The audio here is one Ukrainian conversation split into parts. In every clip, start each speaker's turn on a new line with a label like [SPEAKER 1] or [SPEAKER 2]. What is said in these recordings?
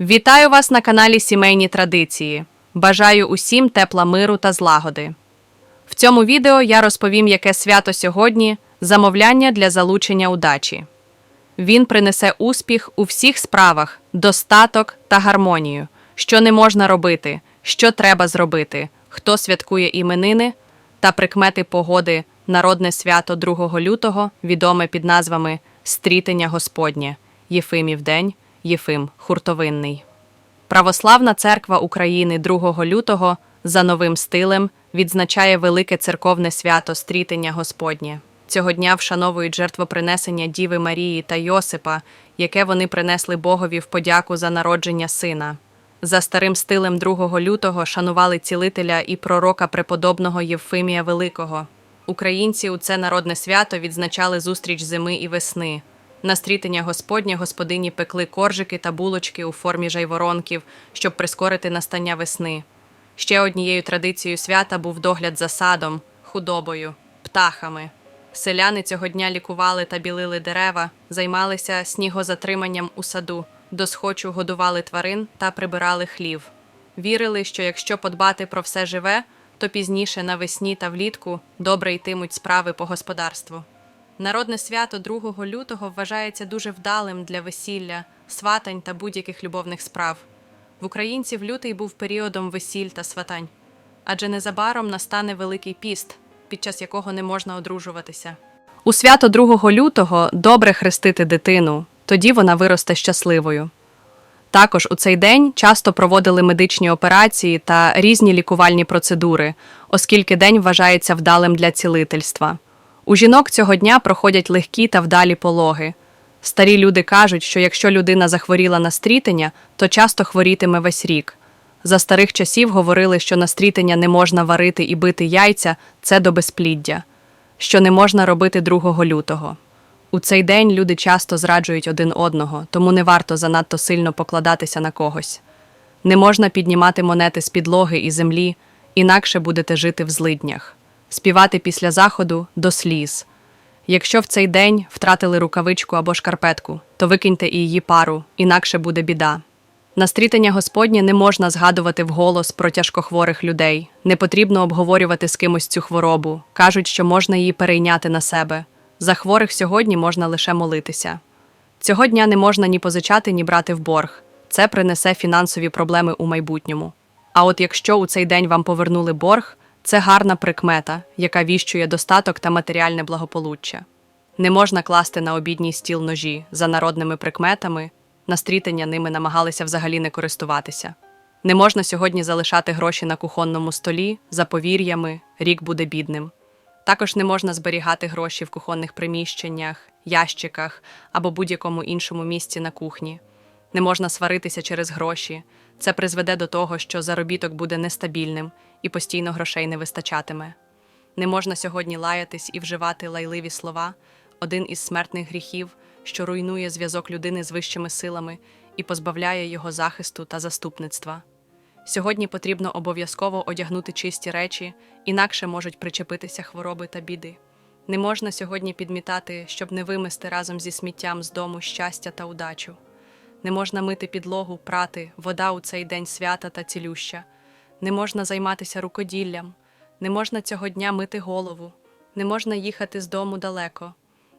[SPEAKER 1] Вітаю вас на каналі Сімейні Традиції. Бажаю усім тепла миру та злагоди. В цьому відео я розповім, яке свято сьогодні замовляння для залучення удачі. Він принесе успіх у всіх справах, достаток та гармонію, що не можна робити, що треба зробити, хто святкує іменини та прикмети погоди народне свято 2 лютого, відоме під назвами Стрітення Господнє, Єфимів день, Єфим Хуртовинний. Православна церква України 2 лютого за новим стилем відзначає велике церковне свято Стрітення Господнє. Цього дня вшановують жертвопринесення Діви Марії та Йосипа, яке вони принесли Богові в подяку за народження сина. За старим стилем 2 лютого шанували цілителя і пророка преподобного Євфимія Великого. Українці у це народне свято відзначали зустріч зими і весни. На стрітення Господнє господині пекли коржики та булочки у формі жайворонків, щоб прискорити настання весни. Ще однією традицією свята був догляд за садом, худобою, птахами. Селяни цього дня лікували та білили дерева, займалися снігозатриманням у саду, досхочу годували тварин та прибирали хлів. Вірили, що якщо подбати про все живе, то пізніше навесні та влітку добре йтимуть справи по господарству. Народне свято 2 лютого вважається дуже вдалим для весілля, сватань та будь-яких любовних справ. В українців лютий був періодом весіль та сватань, адже незабаром настане Великий піст, під час якого не можна одружуватися. У свято 2 лютого добре хрестити дитину, тоді вона виросте щасливою. Також у цей день часто проводили медичні операції та різні лікувальні процедури, оскільки день вважається вдалим для цілительства. У жінок цього дня проходять легкі та вдалі пологи. Старі люди кажуть, що якщо людина захворіла на стрітення, то часто хворітиме весь рік. За старих часів говорили, що на стрітення не можна варити і бити яйця це до безпліддя, що не можна робити 2 лютого. У цей день люди часто зраджують один одного, тому не варто занадто сильно покладатися на когось. Не можна піднімати монети з підлоги і землі, інакше будете жити в злиднях, співати після заходу до сліз. Якщо в цей день втратили рукавичку або шкарпетку, то викиньте і її пару, інакше буде біда. На стрітення Господнє не можна згадувати вголос про тяжкохворих людей, не потрібно обговорювати з кимось цю хворобу. Кажуть, що можна її перейняти на себе. За хворих сьогодні можна лише молитися. Цього дня не можна ні позичати, ні брати в борг. Це принесе фінансові проблеми у майбутньому. А от якщо у цей день вам повернули борг, це гарна прикмета, яка віщує достаток та матеріальне благополуччя. Не можна класти на обідній стіл ножі за народними прикметами, на стрітення ними намагалися взагалі не користуватися. Не можна сьогодні залишати гроші на кухонному столі, за повір'ями, рік буде бідним. Також не можна зберігати гроші в кухонних приміщеннях, ящиках або будь-якому іншому місці на кухні. Не можна сваритися через гроші. Це призведе до того, що заробіток буде нестабільним і постійно грошей не вистачатиме. Не можна сьогодні лаятись і вживати лайливі слова один із смертних гріхів, що руйнує зв'язок людини з вищими силами і позбавляє його захисту та заступництва. Сьогодні потрібно обов'язково одягнути чисті речі, інакше можуть причепитися хвороби та біди. Не можна сьогодні підмітати, щоб не вимести разом зі сміттям з дому щастя та удачу. Не можна мити підлогу, прати, вода у цей день свята та цілюща. Не можна займатися рукоділлям, не можна цього дня мити голову, не можна їхати з дому далеко.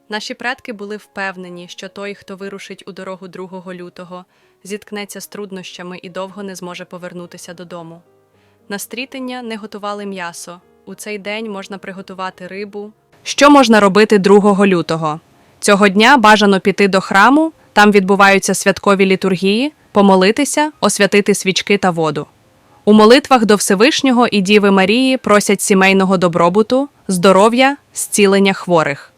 [SPEAKER 1] Наші предки були впевнені, що той, хто вирушить у дорогу 2 лютого, зіткнеться з труднощами і довго не зможе повернутися додому. На стрітення не готували м'ясо. У цей день можна приготувати рибу. Що можна робити 2 лютого? Цього дня бажано піти до храму, там відбуваються святкові літургії, помолитися, освятити свічки та воду. У молитвах до Всевишнього і Діви Марії просять сімейного добробуту, здоров'я, зцілення хворих.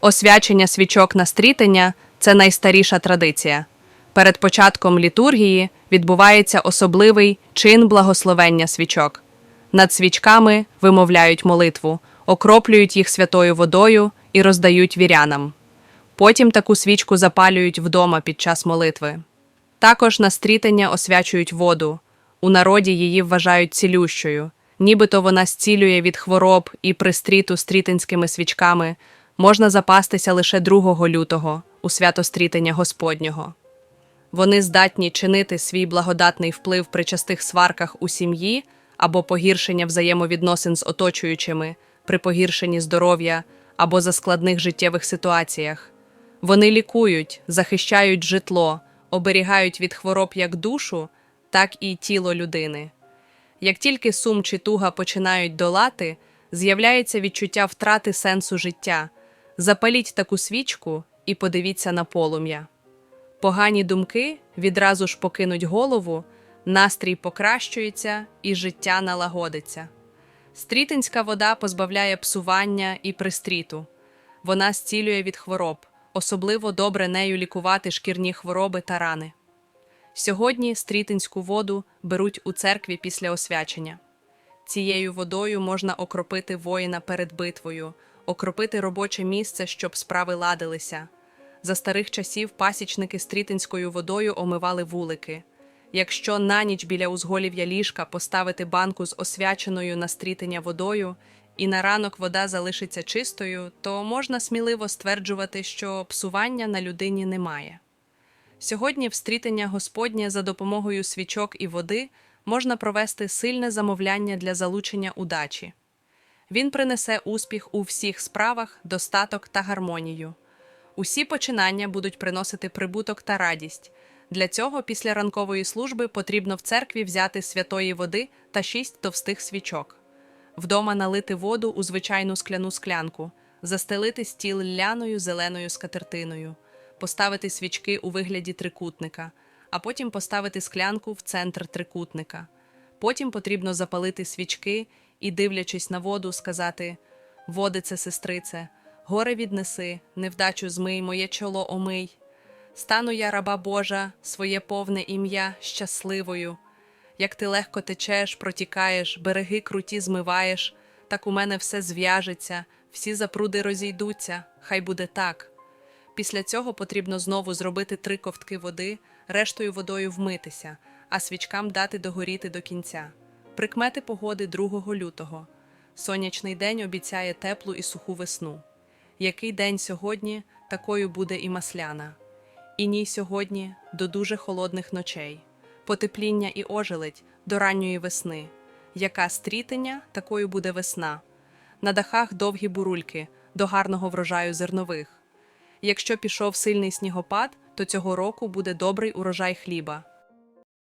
[SPEAKER 1] Освячення свічок на стрітення це найстаріша традиція. Перед початком літургії відбувається особливий чин благословення свічок. Над свічками вимовляють молитву, окроплюють їх святою водою і роздають вірянам. Потім таку свічку запалюють вдома під час молитви. Також на стрітення освячують воду. У народі її вважають цілющою, нібито вона зцілює від хвороб і пристріту стрітинськими свічками можна запастися лише 2 лютого у свято стрітення Господнього. Вони здатні чинити свій благодатний вплив при частих сварках у сім'ї або погіршення взаємовідносин з оточуючими, при погіршенні здоров'я або за складних життєвих ситуаціях. Вони лікують, захищають житло, оберігають від хвороб як душу, так і тіло людини. Як тільки сум чи туга починають долати, з'являється відчуття втрати сенсу життя. Запаліть таку свічку і подивіться на полум'я. Погані думки відразу ж покинуть голову, настрій покращується і життя налагодиться. Стрітинська вода позбавляє псування і пристріту. Вона зцілює від хвороб, особливо добре нею лікувати шкірні хвороби та рани. Сьогодні стрітинську воду беруть у церкві після освячення. Цією водою можна окропити воїна перед битвою, окропити робоче місце, щоб справи ладилися. За старих часів пасічники стрітинською водою омивали вулики. Якщо на ніч біля узголів'я ліжка поставити банку з освяченою на стрітення водою, і на ранок вода залишиться чистою, то можна сміливо стверджувати, що псування на людині немає. Сьогодні в стрітення Господнє за допомогою свічок і води можна провести сильне замовляння для залучення удачі. Він принесе успіх у всіх справах, достаток та гармонію. Усі починання будуть приносити прибуток та радість. Для цього після ранкової служби потрібно в церкві взяти святої води та шість товстих свічок. Вдома налити воду у звичайну скляну склянку, застелити стіл ляною зеленою скатертиною, поставити свічки у вигляді трикутника, а потім поставити склянку в центр трикутника. Потім потрібно запалити свічки і, дивлячись на воду, сказати: Водице, сестрице, горе віднеси, невдачу змий, моє чоло омий. Стану я, раба Божа, своє повне ім'я щасливою. Як ти легко течеш, протікаєш, береги круті змиваєш, так у мене все зв'яжеться, всі запруди розійдуться, хай буде так. Після цього потрібно знову зробити три ковтки води, рештою водою вмитися, а свічкам дати догоріти до кінця. Прикмети погоди 2 лютого. Сонячний день обіцяє теплу і суху весну. Який день сьогодні, такою буде і масляна. І ній сьогодні до дуже холодних ночей, потепління і ожеледь до ранньої весни. Яка стрітення, такою буде весна. На дахах довгі бурульки до гарного врожаю зернових. Якщо пішов сильний снігопад, то цього року буде добрий урожай хліба.